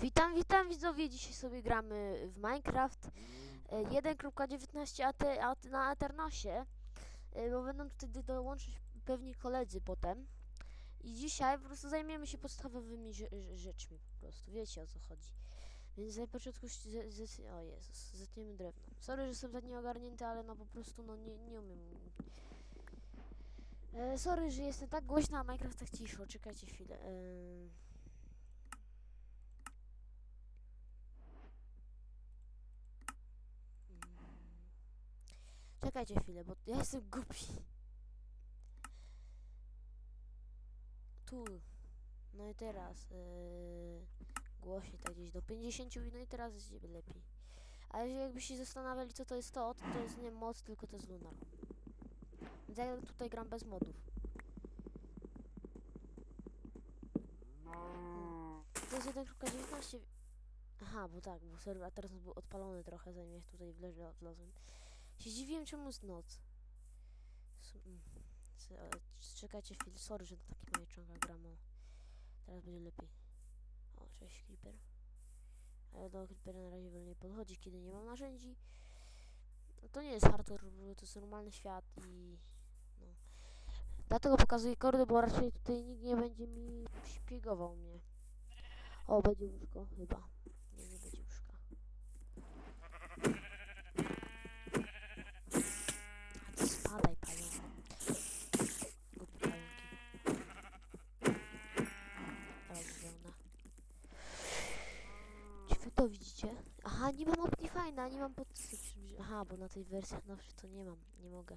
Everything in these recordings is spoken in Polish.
Witam, witam widzowie, dzisiaj sobie gramy w Minecraft e, 1.19 AT, AT, na Eternosie, e, bo będą do- dołączyć pewni koledzy potem. I dzisiaj po prostu zajmiemy się podstawowymi rze- rze- rzeczmi po prostu, wiecie o co chodzi. Więc na początku, o Jezus, zetniemy drewno. Sorry, że jestem tak nieogarnięty, ale no po prostu no nie, nie umiem. E, sorry, że jestem tak głośna, a Minecraft tak cicho, czekajcie chwilę. E, Czekajcie chwilę, bo ja jestem głupi. Tu. No i teraz yy, głośniej tak gdzieś do 50 i no i teraz jest lepiej. Ale jakby się zastanawiali co to jest to, to, to jest nie moc, tylko to jest lunar. Więc ja tutaj gram bez modów. To jest 1.19. Aha, bo tak, bo serwer teraz był odpalony trochę, zanim ja tutaj wleżę- wlazłem. Się dziwiłem, czemu jest noc. Mm, ale Czekajcie chwilę, sorry, że na takim małej ciągach gram, o. Teraz będzie lepiej. O, cześć Creeper. Ale do Creepera na razie wolę nie podchodzić, kiedy nie mam narzędzi. No, to nie jest hardcore, bo to jest normalny świat i... No. Dlatego pokazuję kordy, bo raczej tutaj nikt nie będzie mi szpiegował mnie. O, będzie łóżko, chyba. Nie, nie będzie łóżka. A ty spadaj, pająku. Głupi pająki. Dawaj, wełna. Czy widzicie? Aha, nie mam Optifine'a, nie mam pod... Aha, bo na tej wersji nowszej to nie mam, nie mogę.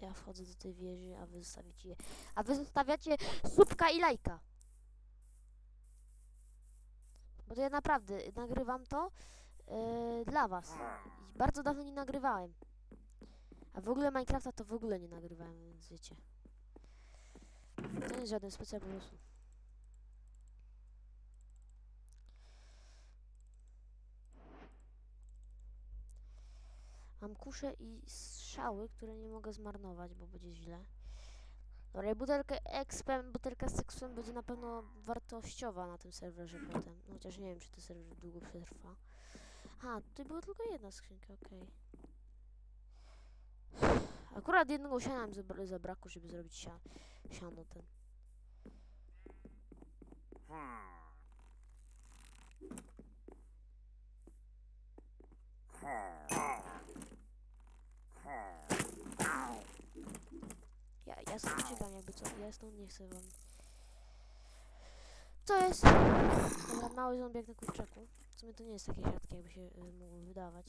Ja wchodzę do tej wieży, a wy zostawicie... A wy zostawiacie subka i lajka. Bo to ja naprawdę nagrywam to yy, dla was. Bardzo dawno nie nagrywałem. A w ogóle Minecrafta to w ogóle nie nagrywałem, więc wiecie. To nie jest żaden specjal po prostu. Mam kusze i strzały, które nie mogę zmarnować, bo będzie źle. Dobra, i butelkę expem, butelka z expem będzie na pewno wartościowa na tym serwerze potem. No, chociaż nie wiem, czy ten serwer długo przetrwa. A, tutaj była tylko jedna skrzynka, okej. Akurat jednego siana mi zabra- zabrakło, żeby zrobić sia siano ten. Ja, ja stąd uciekam jakby co, ja stąd nie chcę wam. Co jest? Dobra, mały zombiak na kurczaku. W sumie to nie jest takie rzadkie, jakby się y, mogło wydawać.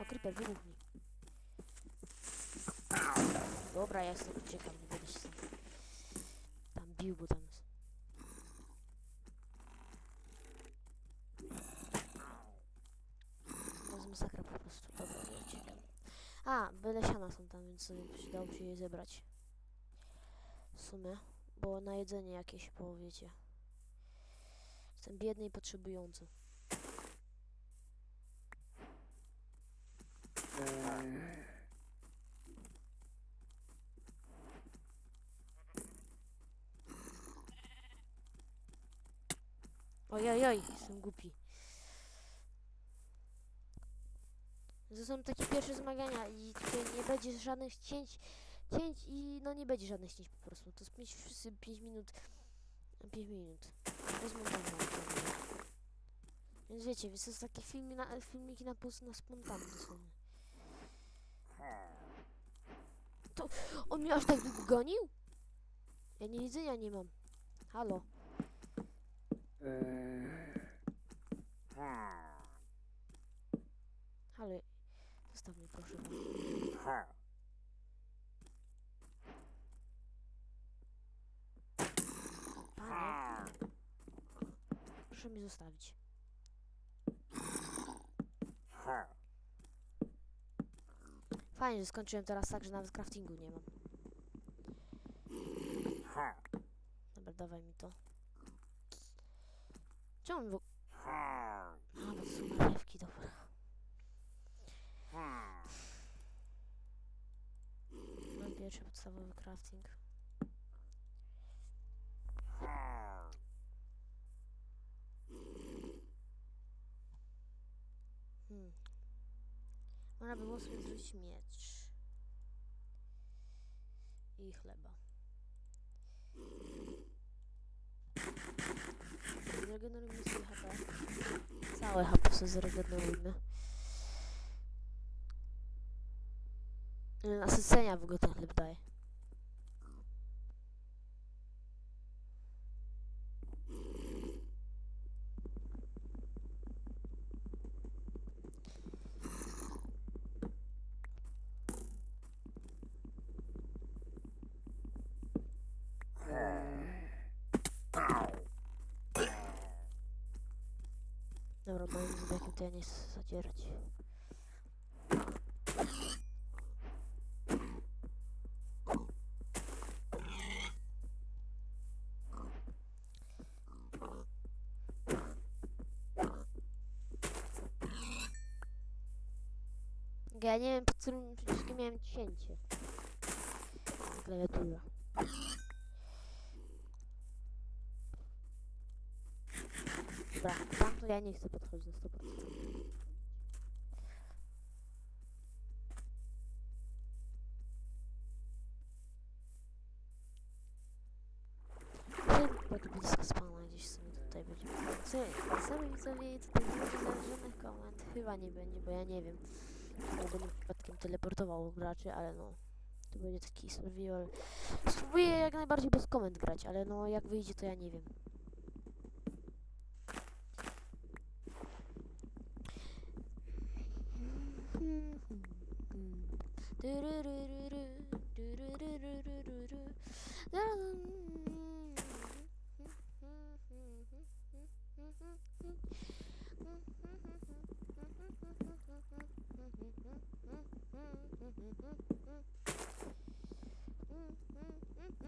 O, creeper, wybuchnij. Dobra, ja stąd uciekam, nie będę się tam, tam bił, bo tam jest. To jest masakra po prostu. A, byle siana są tam, więc sobie się je zebrać. W sumie, bo na jedzenie jakieś, bo wiecie. Jestem biedny i potrzebujący. Ojojoj, jestem głupi. To są takie pierwsze zmagania i tutaj nie będzie żadnych cięć, cięć i no nie będzie żadnych cięć po prostu. To jest 5, wszyscy 5 minut, 5 minut. Bez montażu. Więc wiecie, więc to jest takie filmy na, filmiki na, na spontanie dosłownie. To on mnie aż tak gonił? Ja nie jedzenia nie mam. Halo. Halo. Zostaw mnie proszę. Panie. Proszę mnie zostawić. Fajnie, że skończyłem teraz tak, że nawet craftingu nie mam. Dobra, dawaj mi to. Czemu mi w... To są marchewki, dobra. Hmm. No pierwszy podstawowy crafting. Hmm. Można by było sobie zrobić miecz. I chleba. Zregenerujmy sobie HP. Całe HP sobie zregenerujmy. Nasycenia w ogóle ten chleb daje. Dobra, to ja nie chcę zadzierać. Ja nie wiem, po którym przyciskiem miałem cięcie. Klawiatura. Dobra, tam to ja nie chcę podchodzić na 100%. Chyba tu blisko spawna gdzieś sobie tutaj będzie. Sami widzowie tutaj będzie żadnych komend. Chyba nie będzie, bo ja nie wiem. Będę przypadkiem teleportował graczy, ale no. To będzie taki survival. Spróbuję jak najbardziej bez komend grać, ale no jak wyjdzie to ja nie wiem.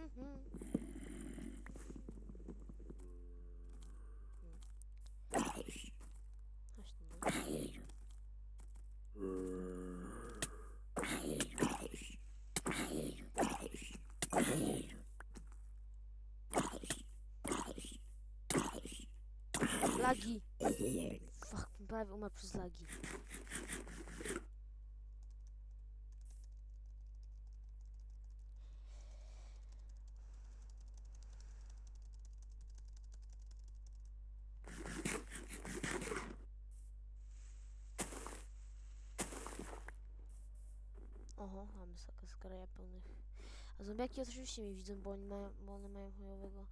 No. Lagi! Fuck, prawie umarł przez lagi. Mamy saka pełnych. A zombiaki oczywiście mnie widzą, bo oni mają, bo one mają chujowego.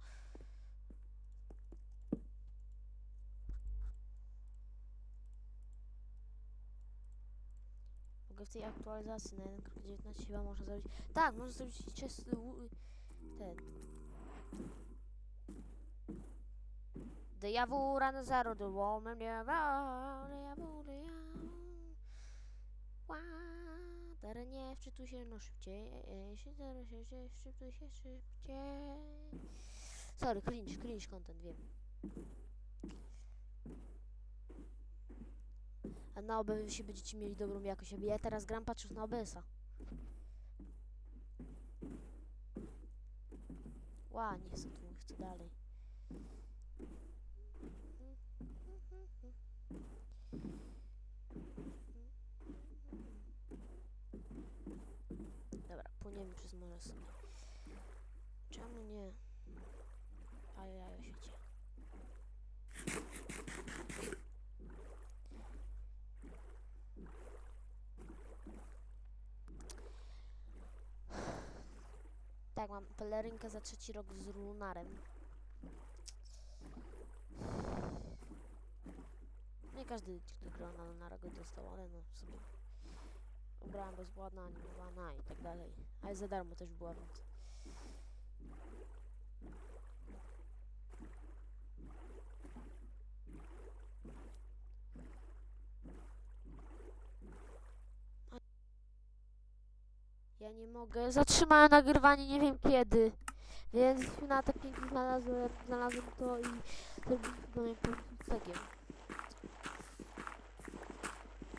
Mogę w tej aktualizacji na 1.19 chyba można zrobić. Tak, można zrobić łu- ten. Diawura na zero, the woman, diawura, diawura, Ła, Teraz nie wczytuj się, no szybciej, e, e, się, wczytuj się szybciej. Sorry, cringe, cringe content, wiem. A na OBS będziecie mieli dobrą jakość. Ja teraz gram patrząc na OBS-a. Ła, nie chcę tu, chcę dalej. Dobra, płyniemy przez morze sobie. Czemu nie? Ajajaja świecie. Tak, mam pelerynkę za trzeci rok z lunarem. Nie każdy, kto gra na lunara go dostał, ale no sobie ubrałem bezpłatna, animowana i tak dalej. Ale za darmo też była, więc... Ja nie mogę. Zatrzymałem nagrywanie nie wiem kiedy. Więc na tak pięknie znalazłem, znalazłem to i zrobiłem mnie cegiem.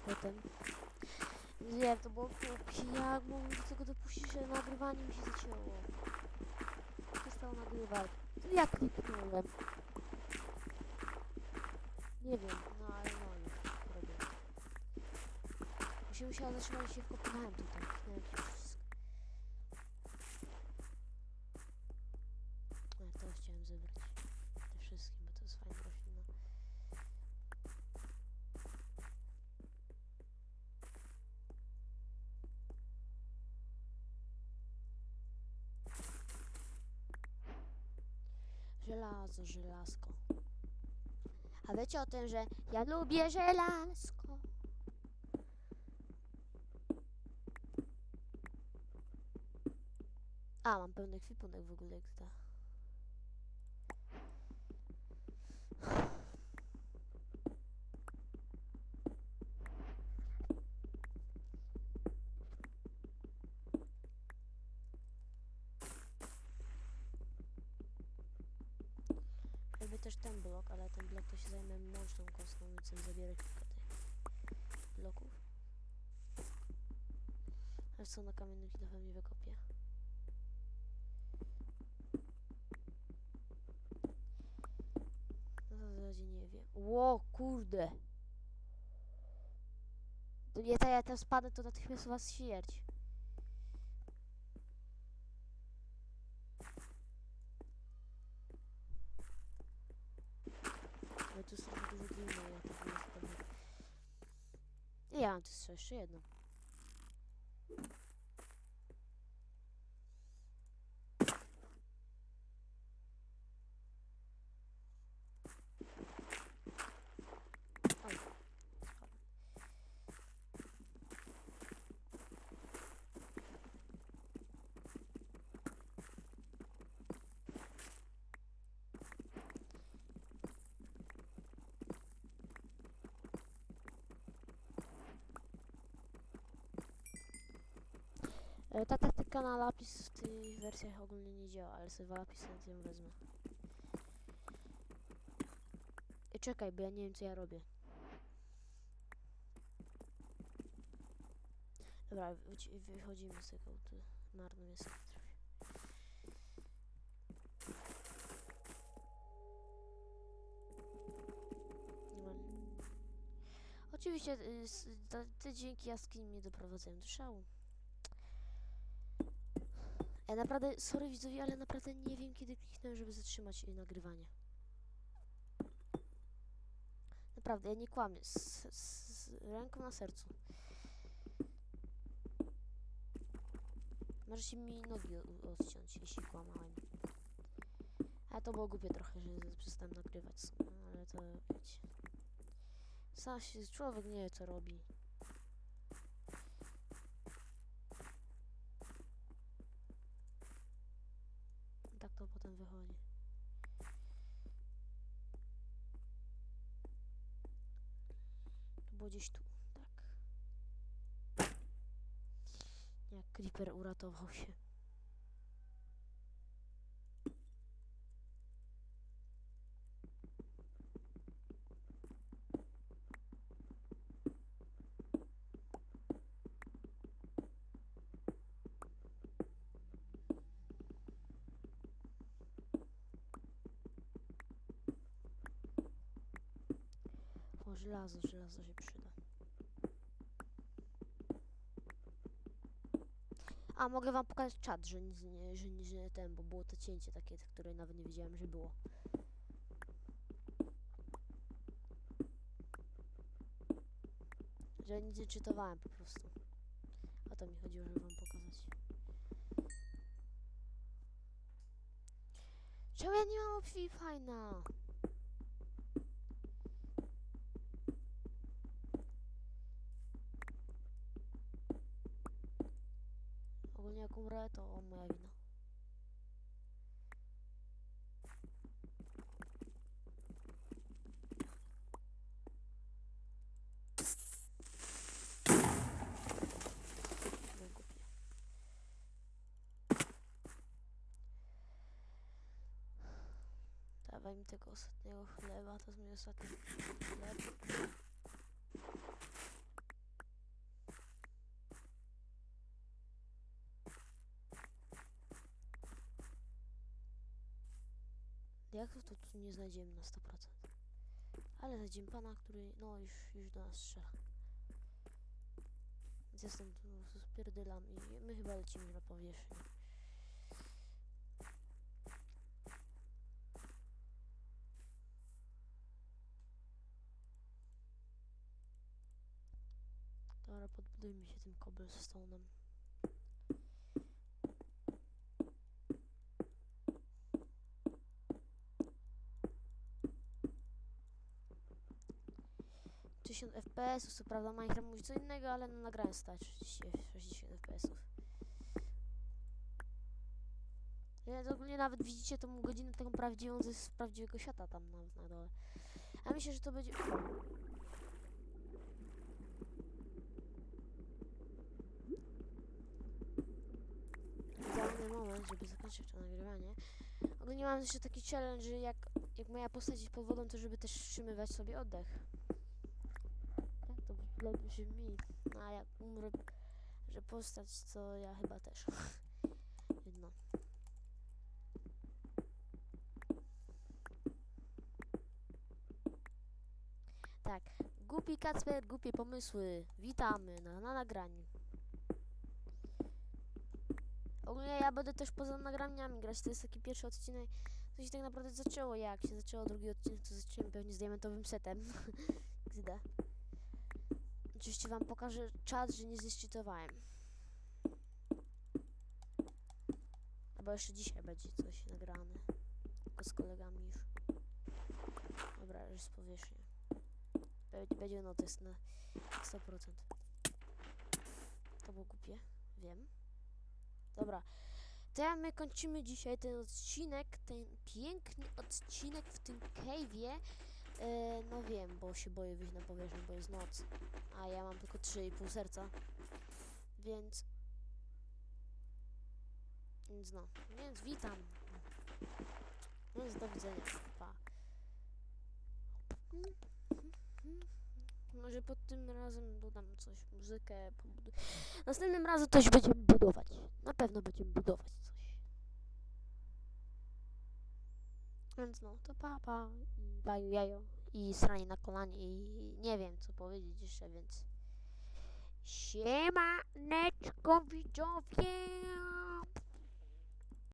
Potem. Nie, to było. Jak mogłem do tego dopuścić, że nagrywanie mi się zacięło? Przestało nagrywać. Ja kliknąłem. Nie wiem, no ale no już robię. się musiała zatrzymać się wkopywałem tutaj. Na jakiś Żelazo, żelazko. A wiecie o tym, że ja lubię żelazko? A, mam pełny ekwipunek w ogóle, jak to. Jakby też ten blok, ale kostką, więc chcę zabierać kilka tych bloków. Aż co na kamiennym kilofem nie wykopię. No to w zasadzie nie wiem. Ło, kurde! To nie, to ja tam spadnę, to natychmiast was śmierć. Ale tu są dużo gliny, ja tak nie spadnę. I ja mam tu jeszcze jedną. Ta taktyka na lapis w tych wersjach ogólnie nie działa, ale sobie lapis ją wezmę. I czekaj, bo ja nie wiem co ja robię. Dobra, wychodzimy z tego, tu marno jest. Normalnie. Oczywiście y, te dźwięki jaskini mnie doprowadzają do szału. Ja naprawdę, sorry widzowie, ale naprawdę nie wiem kiedy kliknąłem, żeby zatrzymać nagrywanie. Naprawdę, ja nie kłamię. Z, z, z ręką na sercu. Możecie mi nogi odciąć, jeśli kłamałem. A to było głupie trochę, że przestałem nagrywać, ale to wiecie. Sam się, człowiek nie wie co robi. Tak to potem wychodzi. Gdzieś tu, tak. Jak Creeper uratował się. O, żelazo, żelazo się przyda. A, mogę wam pokazać czat, że nic nie, że, nie- że ten, bo było to cięcie takie, które nawet nie wiedziałem, że było. Że nic nie czytowałem po prostu. O to mi chodziło, żeby wam pokazać. Czemu ja nie mam opcji jak umrę, to moja wina. Dawaj mi tego ostatniego chleba, to jest mój ostatni chleb. Jak to, tu nie znajdziemy na 100%. Ale znajdziemy pana, który no już, już do nas strzela. Więc ja stąd spierdylam i my chyba lecimy na powierzchnię. Dobra, podbudujmy się tym cobblestone'em. Tysiąc FPS, co prawda Minecraft mówi co innego, ale no nagrałem stać 30, 60 FPS-ów. Więc ogólnie nawet widzicie tą godzinę taką prawdziwą ze z prawdziwego świata tam na, na dole. A myślę, że to będzie... Idealny moment, żeby zakończyć to nagrywanie. Ogólnie mam jeszcze taki challenge, jak, jak moja postać jest pod wodą, to żeby też wstrzymywać sobie oddech. Źle brzmi. No a jak umrę, że postać, to ja chyba też. Jedno. Tak. Głupi Kacper, głupie pomysły. Witamy na, na nagraniu. Ogólnie ja będę też poza nagraniami grać. To jest taki pierwszy odcinek. To się tak naprawdę zaczęło. Jak się zaczęło drugi odcinek, to zacząłem pewnie z diamentowym setem. XD. Oczywiście wam pokażę czat, że nie zeszczytowałem. Albo jeszcze dzisiaj będzie coś nagrane. Tylko z kolegami już. Dobra, już z powierzchni. Będzie, notes na 100%. To było głupie, wiem. Dobra. To ja my kończymy dzisiaj ten odcinek, ten piękny odcinek w tym cave'ie. E, no wiem, bo się boję wyjść na powierzchnię, bo jest noc. A ja mam tylko 3,5 serca. Więc... Więc no. Więc witam. Więc do widzenia. Pa. Może pod tym razem dodam coś, muzykę. pobudu- Następnym razem coś będziemy budować. Na pewno będziemy budować coś. Więc no, to papa i baju jajo i sranie na kolanie i nie wiem co powiedzieć jeszcze, więc Siemaneczko widzowie!